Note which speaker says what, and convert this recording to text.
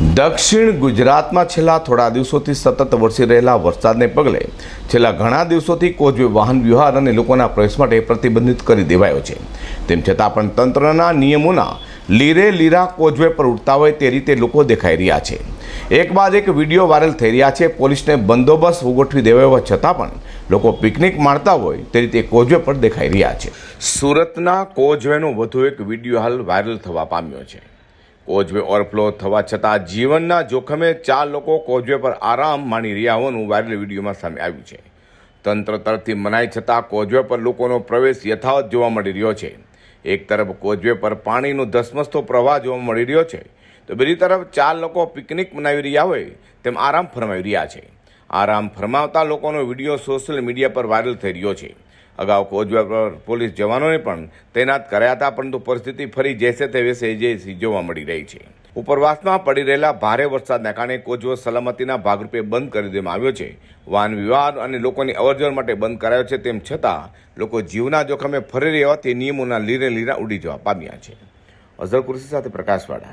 Speaker 1: દક્ષિણ ગુજરાતમાં છેલ્લા થોડા દિવસોથી સતત વરસી રહેલા વરસાદને પગલે છેલ્લા ઘણા દિવસોથી કોઝવે વાહન વ્યવહાર અને લોકોના પ્રવેશ માટે પ્રતિબંધિત કરી દેવાયો છે. તેમ છતાં પણ તંત્રના નિયમોના લીરે લીરા કોઝવે પર ઉડતા હોય તે રીતે લોકો દેખાઈ રહ્યા છે. એક બાદ એક વીડિયો વાયરલ થઈ રહ્યા છે. પોલીસને બંદોબસ્ત ગોઠવી દેવાયો છતાં પણ લોકો પિકનિક માણતા હોય તે રીતે કોઝવે પર દેખાઈ રહ્યા છે. સુરતના કોઝવેનો વધુ એક વીડિયો હાલ વાયરલ થવા પામ્યો છે. કોઝવે ઓવરફ્લો થવા છતાં જીવનના જોખમે ચાર લોકો કોઝવે પર આરામ માણી રહ્યા હોવાનું વાયરલ વિડીયોમાં સામે આવ્યું છે. તંત્ર તરફથી મનાઈ છતાં કોઝવે પર લોકોનો પ્રવેશ યથાવત જોવા મળી રહ્યો છે. એક તરફ કોઝવે પર પાણીનો ધસમસતો પ્રવાહ જોવા મળી રહ્યો છે, તો બીજી તરફ ચાર લોકો પિકનિક મનાવી રહ્યા હોય તેમ આરામ ફરમાવી રહ્યા છે. આરામ ફરમાવતા લોકોનો વીડિયો સોશિયલ મીડિયા પર વાયરલ થઈ રહ્યો છે. અગાઉ કોઝવે પોલીસ જવાનોને પણ તૈનાત કર્યા હતા, પરંતુ પરિસ્થિતિ ફરી જેસે તે વેસે જે જોવા મળી રહી છે. ઉપરવાસમાં પડી રહેલા ભારે વરસાદના કારણે કોઝવો સલામતીના ભાગરૂપે બંધ કરી દેવામાં આવ્યો છે. વાહન વિવાદ અને લોકોની અવરજવર માટે બંધ કરાયો છે, તેમ છતાં લોકો જીવના જોખમે ફરી રહ્યા હોવાથી નિયમોના લીરે લીરા ઉડી જવા પામ્યા છે. અઝર કુરશી સાથે પ્રકાશવાળા.